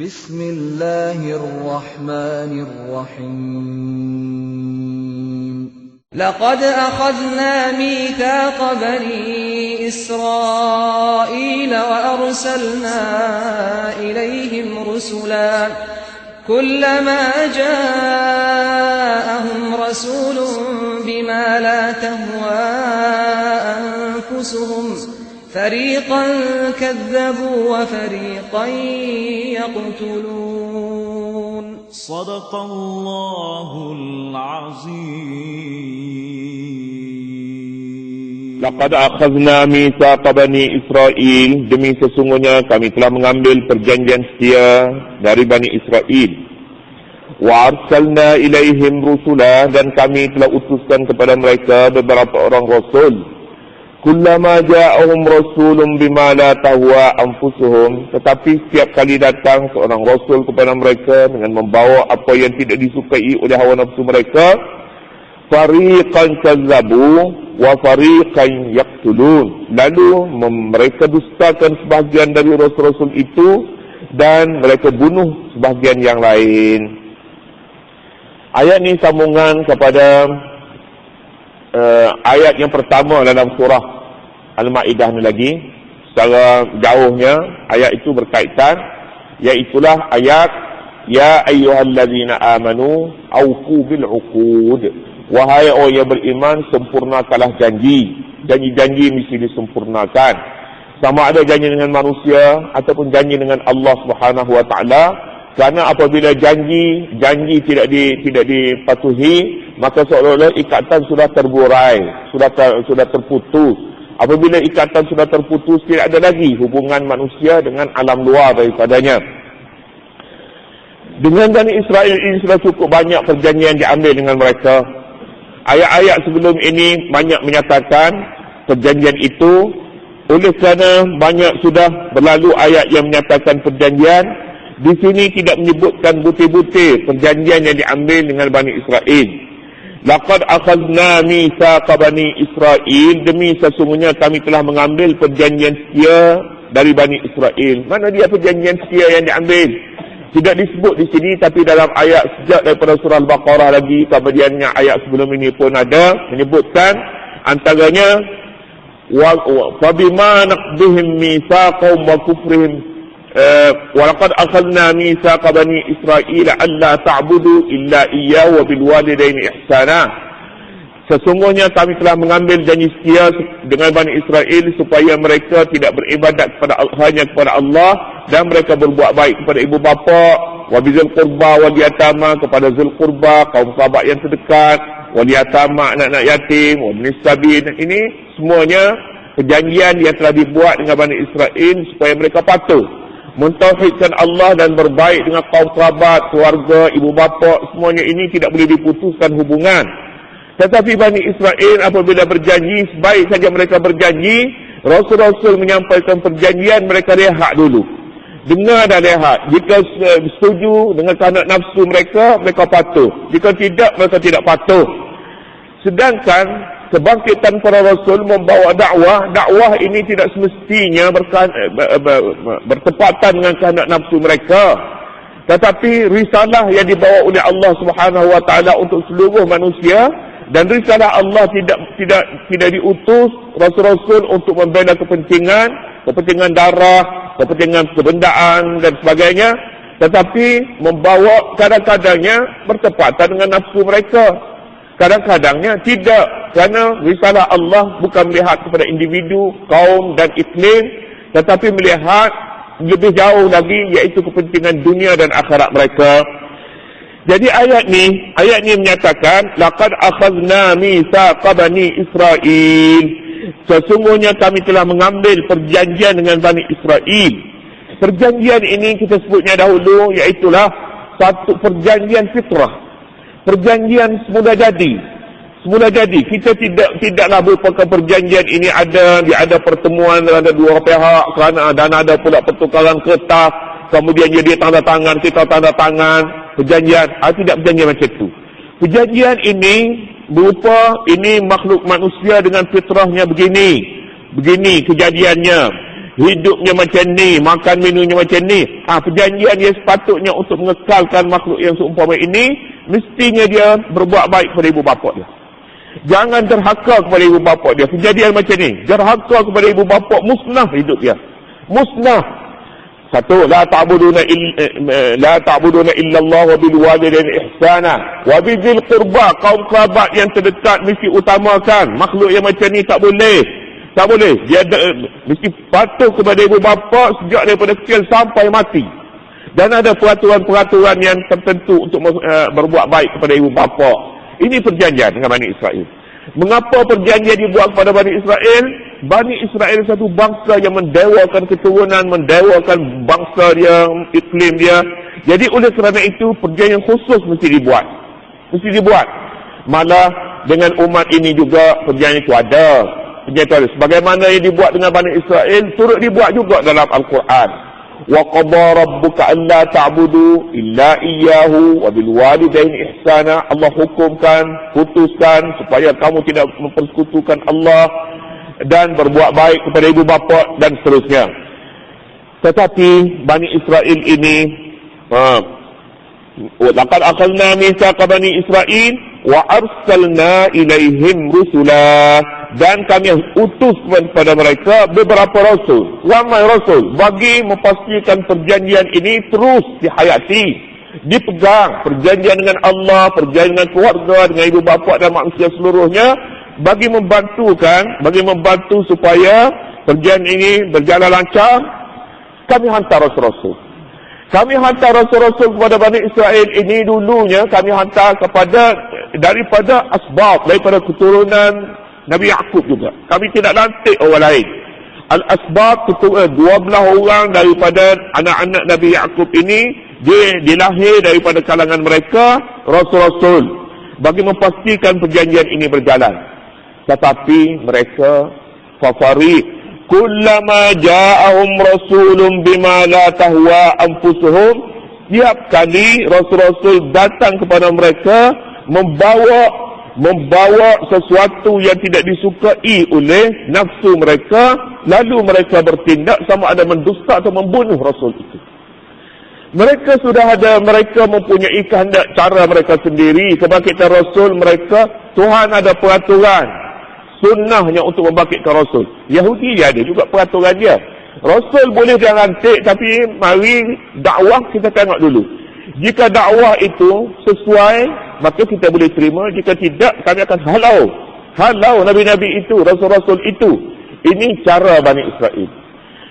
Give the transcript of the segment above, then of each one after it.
بسم الله الرحمن الرحيم. لقد أخذنا ميثاق بني إسرائيل وأرسلنا إليهم رسلا. كلما جاءهم رسول بما لا تهوى أنفسهم فريقا كذبوا وفريقا يقتلون صدق الله العظيم Laqad akhazna mithaqa bani Israel demi sesungguhnya kami telah mengambil perjanjian setia dari bani Israel. Wa arsalna ilaihim rusula dan kami telah utuskan kepada mereka beberapa orang rasul. Kullama ja'ahum rasulun bima la tahwa anfusuhum tetapi setiap kali datang seorang rasul kepada mereka dengan membawa apa yang tidak disukai oleh hawa nafsu mereka fariqan kazzabu wa fariqan yaqtulun. Lalu mereka dustakan sebahagian dari rasul-rasul itu dan mereka bunuh sebahagian yang lain. Ayat ini sambungan kepada uh, ayat yang pertama dalam surah Al-Maidah ni lagi secara jauhnya ayat itu berkaitan iaitulah ayat ya ayyuhallazina amanu aufu bil uqud wahai orang yang beriman sempurnakanlah janji. Janji-janji mesti disempurnakan. Sama ada janji dengan manusia ataupun janji dengan Allah Subhanahu wa taala. Kerana apabila janji janji tidak di, tidak dipatuhi maka seolah-olah ikatan sudah terburai sudah ter, sudah terputus apabila ikatan sudah terputus tidak ada lagi hubungan manusia dengan alam luar daripadanya. Dengan Bani Israel ini sudah cukup banyak perjanjian diambil dengan mereka. Ayat-ayat sebelum ini banyak menyatakan perjanjian itu. Oleh kerana banyak sudah berlalu ayat yang menyatakan perjanjian di sini tidak menyebutkan butir-butir perjanjian yang diambil dengan Bani Israel laqad akhadna mithaqa Bani Israel demi sesungguhnya kami telah mengambil perjanjian setia dari Bani Israel mana dia perjanjian setia yang diambil? Tidak disebut di sini tapi dalam ayat sejak daripada surah Al-Baqarah lagi kemudiannya ayat sebelum ini pun ada menyebutkan antaranya wa fabima naqdihim mitsaqahum wa kufrihim mitsaqa bani israila alla ta'budu illa iyyahu wa bil walidayni ihsana Sesungguhnya kami telah mengambil janji setia dengan Bani Israel supaya mereka tidak beribadat kepada hanya kepada Allah dan mereka berbuat baik kepada ibu bapa, wabizul qurba wal yatama kepada zul qurba, kaum sahabat yang terdekat, wal yatama anak-anak yatim, sabil. Ini semuanya perjanjian yang telah dibuat dengan Bani Israel supaya mereka patuh mentauhidkan Allah dan berbaik dengan kaum sahabat, keluarga, ibu bapa, semuanya ini tidak boleh diputuskan hubungan. Tetapi Bani Israel apabila berjanji, sebaik saja mereka berjanji, Rasul-Rasul menyampaikan perjanjian, mereka rehat dulu. Dengar dan rehat. Jika setuju dengan kehendak nafsu mereka, mereka patuh. Jika tidak, mereka tidak patuh. Sedangkan, kebangkitan para Rasul membawa dakwah, dakwah ini tidak semestinya bertepatan dengan kehendak nafsu mereka. Tetapi risalah yang dibawa oleh Allah Subhanahu Wa Taala untuk seluruh manusia dan risalah Allah tidak tidak tidak diutus rasul-rasul untuk membela kepentingan kepentingan darah kepentingan kebendaan dan sebagainya tetapi membawa kadang-kadangnya bertepatan dengan nafsu mereka kadang-kadangnya tidak kerana risalah Allah bukan melihat kepada individu kaum dan iklim tetapi melihat lebih jauh lagi iaitu kepentingan dunia dan akhirat mereka jadi ayat ni, ayat ni menyatakan laqad akhadna mitsaqa bani Israel. Sesungguhnya kami telah mengambil perjanjian dengan Bani Israel. Perjanjian ini kita sebutnya dahulu iaitu satu perjanjian fitrah. Perjanjian semula jadi. Semula jadi. Kita tidak tidaklah merupakan perjanjian ini ada dia ada pertemuan ada dua pihak. Kerana dan ada pula pertukaran kertas. Kemudian jadi tanda tangan kita tanda tangan. Perjanjian. Ah, tidak perjanjian macam itu perjanjian ini berupa ini makhluk manusia dengan fitrahnya begini. Begini kejadiannya. Hidupnya macam ni, makan minumnya macam ni. Ha, perjanjian dia sepatutnya untuk mengekalkan makhluk yang seumpama ini, mestinya dia berbuat baik kepada ibu bapa dia. Jangan derhaka kepada ibu bapa dia. Kejadian macam ni, derhaka kepada ibu bapa, musnah hidup dia. Musnah. Satu, la ta'buduna illa eh, la ta'buduna illa Allah wa bil walidaini ihsana wa bizil qurba kaum kerabat yang terdekat mesti utamakan. Makhluk yang macam ni tak boleh. Tak boleh. Dia ada, mesti patuh kepada ibu bapa sejak daripada kecil sampai mati. Dan ada peraturan-peraturan yang tertentu untuk uh, berbuat baik kepada ibu bapa. Ini perjanjian dengan Bani Israel. Mengapa perjanjian dibuat kepada Bani Israel? Bani Israel satu bangsa yang mendewakan keturunan, mendewakan bangsa dia, iklim dia. Jadi oleh kerana itu, perjanjian khusus mesti dibuat. Mesti dibuat. Malah dengan umat ini juga perjanjian itu ada. Perjanjian itu ada. Sebagaimana yang dibuat dengan Bani Israel, turut dibuat juga dalam Al-Quran. وَقَضَى رَبُّكَ أَلَّا تَعْبُدُوا إِلَّا إِيَّهُ وَبِالْوَالِدَيْنِ إِحْسَانًا Allah hukumkan, putuskan supaya kamu tidak mempersekutukan Allah dan berbuat baik kepada ibu bapa dan seterusnya. Tetapi Bani Israel ini ha, laqad akhadna mithaqa Bani Israel wa arsalna ilaihim rusula dan kami utus kepada mereka beberapa rasul ramai rasul bagi memastikan perjanjian ini terus dihayati dipegang perjanjian dengan Allah perjanjian dengan keluarga dengan ibu bapa dan manusia seluruhnya bagi membantukan bagi membantu supaya perjanjian ini berjalan lancar. Kami hantar rasul-rasul. Kami hantar rasul-rasul kepada Bani Israel. Ini dulunya kami hantar kepada daripada asbab daripada keturunan Nabi Yaakob juga. Kami tidak lantik orang lain. Al-Asbab ketua 12 orang daripada anak-anak Nabi Yaakob ini dia dilahir daripada kalangan mereka rasul-rasul bagi memastikan perjanjian ini berjalan. Tetapi mereka fafari kullama ja'ahum rasulun bima la tahwa anfusuhum tiap kali rasul-rasul datang kepada mereka membawa membawa sesuatu yang tidak disukai oleh nafsu mereka lalu mereka bertindak sama ada mendusta atau membunuh rasul itu. Mereka sudah ada mereka mempunyai kehendak cara mereka sendiri. Kebangkitan rasul mereka Tuhan ada peraturan sunnahnya untuk membangkitkan rasul. Yahudi dia ada juga peraturan dia. Rasul boleh dia rantik tapi mari dakwah kita tengok dulu. Jika dakwah itu sesuai, maka kita boleh terima. Jika tidak, kami akan halau. Halau Nabi-Nabi itu, Rasul-Rasul itu. Ini cara Bani Israel.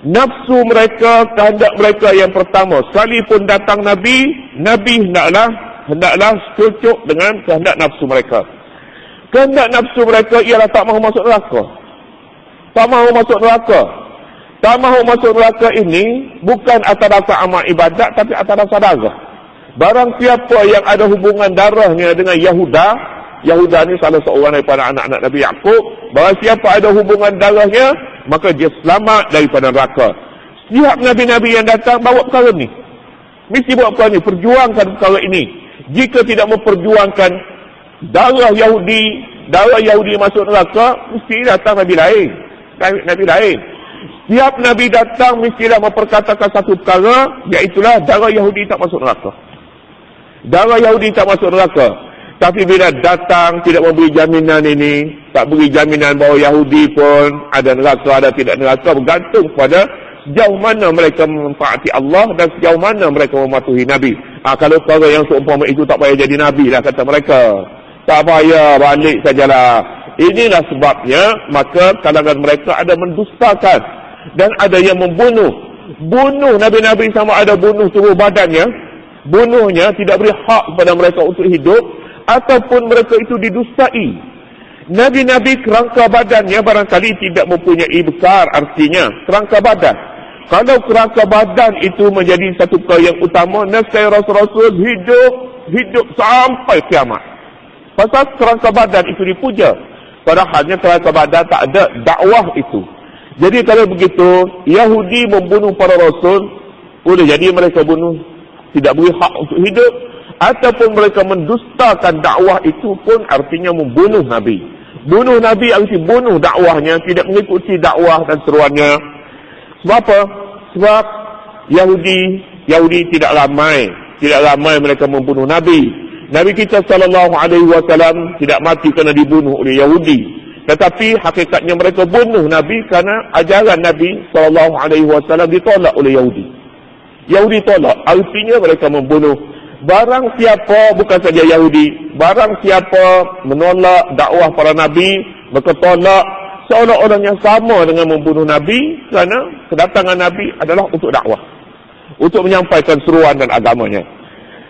Nafsu mereka, kehendak mereka yang pertama. Sekalipun datang Nabi, Nabi hendaklah, hendaklah secucuk dengan kehendak nafsu mereka. Kehendak nafsu mereka ialah tak mahu masuk neraka. Tak mahu masuk neraka. Tak mahu masuk neraka ini bukan atas dasar amal ibadat tapi atas dasar darah. Barang siapa yang ada hubungan darahnya dengan Yahuda, Yahuda ni salah seorang daripada anak-anak Nabi Yaakob, barang siapa ada hubungan darahnya, maka dia selamat daripada neraka. Setiap Nabi-Nabi yang datang bawa perkara ni. Mesti bawa perkara ni, perjuangkan perkara ini. Jika tidak memperjuangkan darah Yahudi, darah Yahudi masuk neraka, mesti datang Nabi lain. Nabi, Nabi lain. Setiap Nabi datang mestilah memperkatakan satu perkara, iaitulah darah Yahudi tak masuk neraka. Darah Yahudi tak masuk neraka. Tapi bila datang tidak memberi jaminan ini, tak beri jaminan bahawa Yahudi pun ada neraka, ada tidak neraka, bergantung pada sejauh mana mereka memanfaati Allah dan sejauh mana mereka mematuhi Nabi. Ha, kalau perkara yang seumpama itu tak payah jadi Nabi lah kata mereka. Tak payah balik sajalah. Inilah sebabnya maka kalangan mereka ada mendustakan dan ada yang membunuh. Bunuh Nabi-Nabi sama ada bunuh tubuh badannya bunuhnya tidak beri hak kepada mereka untuk hidup ataupun mereka itu didustai. Nabi-Nabi kerangka badannya barangkali tidak mempunyai besar artinya kerangka badan. Kalau kerangka badan itu menjadi satu perkara yang utama nasai rasul-rasul hidup hidup sampai kiamat. Pasal kerangka badan itu dipuja. Padahalnya kerangka badan tak ada dakwah itu. Jadi kalau begitu Yahudi membunuh para rasul boleh jadi mereka bunuh tidak beri hak untuk hidup ataupun mereka mendustakan dakwah itu pun artinya membunuh Nabi. Bunuh Nabi arti bunuh dakwahnya, tidak mengikuti dakwah dan seruannya. Sebab apa? Sebab Yahudi Yahudi tidak ramai, tidak ramai mereka membunuh Nabi. Nabi kita sallallahu alaihi wasallam tidak mati kerana dibunuh oleh Yahudi. Tetapi hakikatnya mereka bunuh Nabi kerana ajaran Nabi wasallam ditolak oleh Yahudi. Yahudi tolak, artinya mereka membunuh. Barang siapa bukan saja Yahudi, barang siapa menolak dakwah para nabi, mereka tolak seolah-olah yang sama dengan membunuh nabi kerana kedatangan nabi adalah untuk dakwah. Untuk menyampaikan seruan dan agamanya.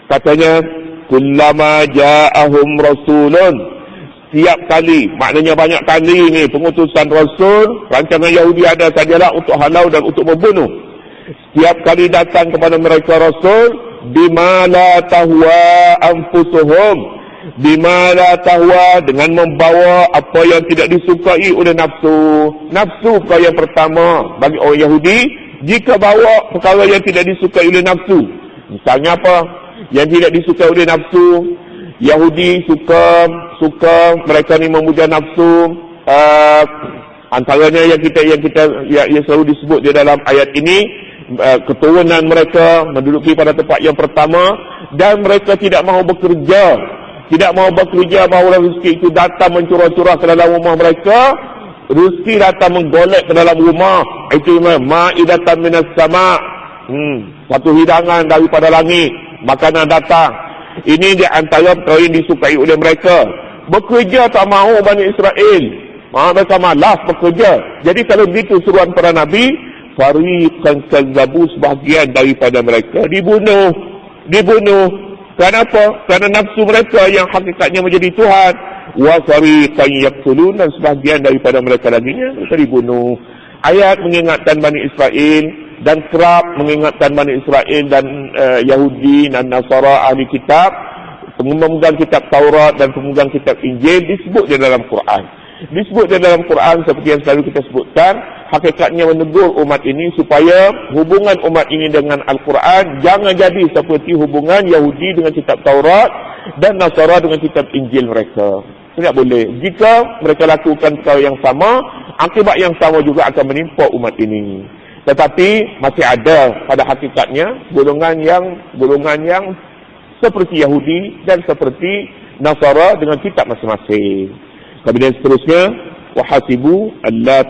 Katanya, kullama ja'ahum rasulun Setiap kali, maknanya banyak kali ni pengutusan Rasul, rancangan Yahudi ada sajalah untuk halau dan untuk membunuh. Setiap kali datang kepada mereka Rasul, bima la tahwa anfusuhum, bima la tahwa dengan membawa apa yang tidak disukai oleh nafsu. Nafsu perkara yang pertama bagi orang Yahudi, jika bawa perkara yang tidak disukai oleh nafsu. Misalnya apa? Yang tidak disukai oleh nafsu, Yahudi suka suka mereka ni memuja nafsu uh, antaranya yang kita yang kita yang, yang selalu disebut di dalam ayat ini keturunan mereka menduduki pada tempat yang pertama dan mereka tidak mahu bekerja tidak mahu bekerja bahawa rezeki itu datang mencurah-curah ke dalam rumah mereka rezeki datang menggolek ke dalam rumah itu ma'idatan minas sama hmm, satu hidangan daripada langit makanan datang ini di antara perkara yang disukai oleh mereka. Bekerja tak mahu Bani Israel. Ha, mereka malas bekerja. Jadi kalau begitu suruhan para Nabi, fariqan kazzabu sebahagian daripada mereka dibunuh. Dibunuh. Kenapa? Kerana nafsu mereka yang hakikatnya menjadi Tuhan. Wa fariqan yaktulun dan sebahagian daripada mereka lagi mereka dibunuh. Ayat mengingatkan Bani Israel dan kerap mengingatkan Bani Israel dan uh, Yahudi dan Nasara ahli kitab pemegang kitab Taurat dan pemegang kitab Injil disebut di dalam Quran disebut di dalam Quran seperti yang selalu kita sebutkan hakikatnya menegur umat ini supaya hubungan umat ini dengan Al-Quran jangan jadi seperti hubungan Yahudi dengan kitab Taurat dan Nasara dengan kitab Injil mereka. Tidak boleh. Jika mereka lakukan perkara yang sama akibat yang sama juga akan menimpa umat ini. Tetapi masih ada pada hakikatnya golongan yang golongan yang seperti Yahudi dan seperti Nasara dengan kitab masing-masing. Kemudian seterusnya wahasibu alla